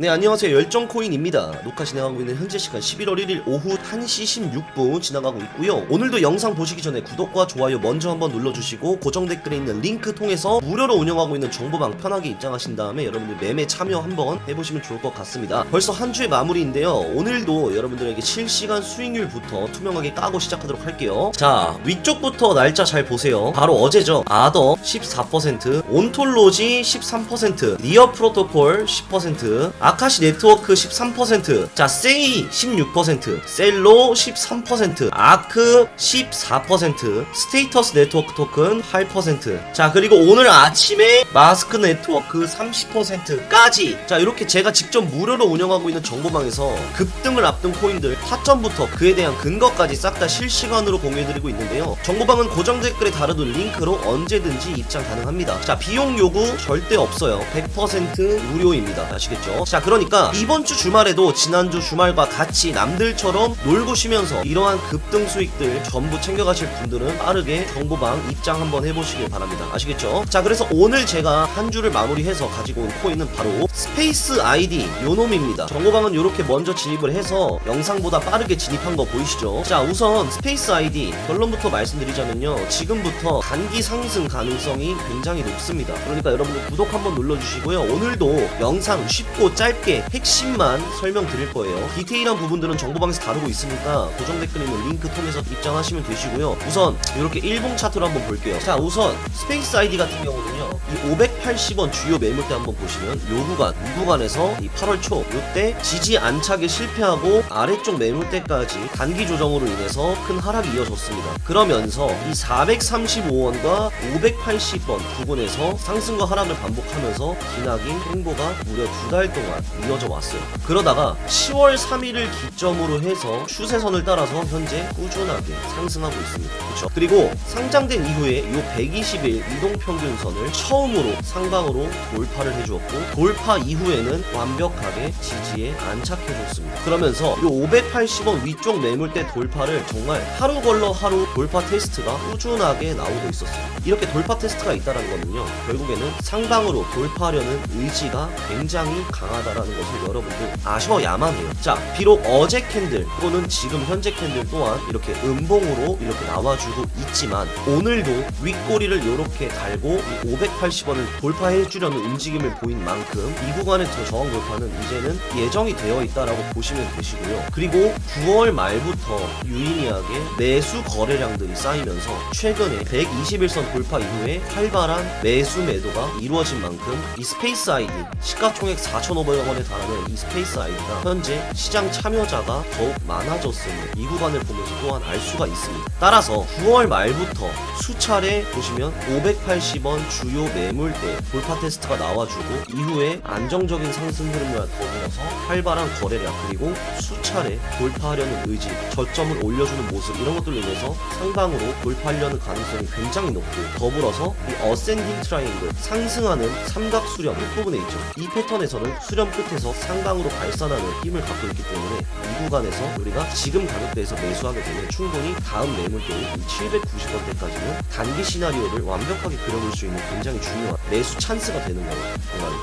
네 안녕하세요. 열정코인입니다. 녹화 진행하고 있는 현재 시간 11월 1일 오후 1시 16분 지나가고 있고요. 오늘도 영상 보시기 전에 구독과 좋아요 먼저 한번 눌러주시고 고정 댓글에 있는 링크 통해서 무료로 운영하고 있는 정보방 편하게 입장하신 다음에 여러분들 매매 참여 한번 해보시면 좋을 것 같습니다. 벌써 한 주의 마무리인데요. 오늘도 여러분들에게 실시간 수익률부터 투명하게 까고 시작하도록 할게요. 자 위쪽부터 날짜 잘 보세요. 바로 어제죠. 아더 14% 온톨로지 13% 니어 프로토콜 10%아 카시 네트워크 13%자 세이 16% 셀로 13% 아크 14% 스테이터스 네트워크 토큰 8%자 그리고 오늘 아침에 마스크 네트워크 30%까지. 자 이렇게 제가 직접 무료로 운영하고 있는 정보방에서 급등을 앞둔 코인들 타점부터 그에 대한 근거까지 싹 다 실시간으로 공유해드리고 있는데요. 정보방은 고정 댓글에 다루는 링크로 언제든지 입장 가능합니다. 자 비용 요구 절대 없어요. 100% 무료입니다. 아시겠죠? 자 그러니까 이번 주 주말에도 지난주 주말과 같이 남들처럼 놀고 쉬면서 이러한 급등 수익들 전부 챙겨가실 분들은 빠르게 정보방 입장 한번 해보시길 바랍니다. 아시겠죠? 자 그래서 오늘 제가 한 주를 마무리해서 가지고 온 코인은 바로 스페이스 아이디 요놈입니다. 정보방은 이렇게 먼저 진입을 해서 영상보다 빠르게 진입한 거 보이시죠? 자 우선 스페이스 아이디 결론부터 말씀드리자면요. 지금부터 단기 상승 가능성이 굉장히 높습니다. 그러니까 여러분들 구독 한번 눌러주시고요. 오늘도 영상 쉽고 짧게 핵심만 설명드릴 거예요. 디테일한 부분들은 정보방에서 다루고 있으니까 고정 댓글에 있는 링크 통해서 입장하시면 되시고요. 우선 이렇게 일봉 차트로 한번 볼게요. 자 우선 스페이스 아이디 같은 경우는요. 이 580원 주요 매물대 한번 보시면 요 구간 이 구간에서 이 8월 초 요때 지지 안착에 실패하고 아래쪽 매물대까지 단기 조정으로 인해서 큰 하락이 이어졌습니다. 그러면서 이 435원과 580원 부근에서 상승과 하락을 반복하면서 기나긴 행보가 무려 두 달 동안 이어져 왔어요. 그러다가 10월 3일을 기점으로 해서 추세선을 따라서 현재 꾸준하게 상승하고 있습니다. 그렇죠 그리고 상장된 이후에 이 120일 이동평균선을 처음으로 상방으로 돌파를 해주었고 돌파 이후에는 완벽하게 지지에 안착해줬습니다. 그러면서 이 580원 위쪽 매물대 돌파를 정말 하루 걸러 하루 돌파 테스트가 꾸준하게 나오고 있었어요. 이렇게 돌파 테스트가 있다는 거는요 결국에는 상방으로 돌파하려는 의지가 굉장히 강 하다라는 것을 여러분들 아셔야만 해요. 자 비록 어제 캔들 또는 지금 현재 캔들 또한 이렇게 음봉으로 이렇게 나와주고 있지만 오늘도 윗꼬리를 이렇게 달고 580원을 돌파해 주려는 움직임을 보인 만큼 이 구간의 저 저항 돌파는 이제는 예정이 되어 있다라고 보시면 되시고요. 그리고 9월 말부터 유의미하게 매수 거래량들이 쌓이면서 최근에 121선 돌파 이후에 활발한 매수 매도가 이루어진 만큼 이 스페이스 아이디 시가총액 4,500 원에 달하는 이 스페이스 아이디가 현재 시장 참여자가 더욱 많아졌음을 이 구간을 보면서 또한 알 수가 있습니다. 따라서 9월 말부터 수차례 보시면 580원 주요 매물대 돌파 테스트가 나와주고 이후에 안정적인 상승 흐름과 더불어서 활발한 거래량 그리고 수차례 돌파하려는 의지 저점을 올려주는 모습 이런 것들로 인해서 상방으로 돌파하려는 가능성이 굉장히 높고 더불어서 이 어센딩 트라이앵글 상승하는 삼각 수렴 끝부분에 있죠 이 패턴에서는 수렴 끝에서 상방으로 발산하는 힘을 갖고 있기 때문에 이 구간에서 우리가 지금 가격대에서 매수하게 되면 충분히 다음 매물대인 790원대까지는 단기 시나리오를 완벽하게 그려볼 수 있는 굉장히 중요한 매수 찬스가 되는 거예요.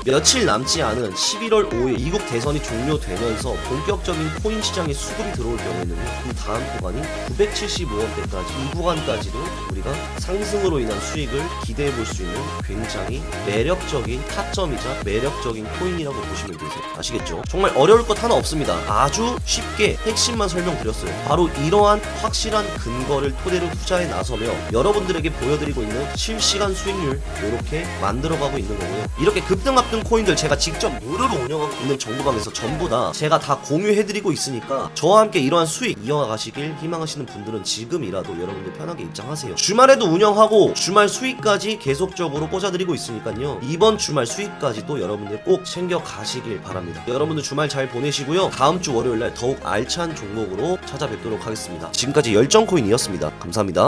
며칠 남지 않은 11월 5일 이국 대선이 종료되면서 본격적인 코인 시장에 수급이 들어올 경우에는요 그 다음 구간인 975원대까지 이 구간까지도 우리가 상승으로 인한 수익을 기대해 볼 수 있는 굉장히 매력적인 타점이자 매력적인 코인이라고 보시면 되세요 아시겠죠? 정말 어려울 것 하나 없습니다. 아주 쉽게 핵심만 설명드렸어요. 바로 이러한 확실한 근거를 토대로 투자에 나서며 여러분들에게 보여드리고 있는 실시간 수익률 이렇게 만들어가고 있는 거고요. 이렇게 급등 합등 코인들 제가 직접 무료로 운영하고 있는 정보방에서 전부 다 제가 다 공유해드리고 있으니까 저와 함께 이러한 수익 이어가시길 희망하시는 분들은 지금이라도 여러분들 편하게 입장하세요. 주말에도 운영하고 주말 수익까지 계속적으로 꽂아드리고 있으니까요. 이번 주말 수익까지도 여러분들 꼭 챙겨 가시 길 바랍니다. 여러분들 주말 잘 보내시고요. 다음 주 월요일날 더욱 알찬 종목으로 찾아뵙도록 하겠습니다. 지금까지 열정코인이었습니다. 감사합니다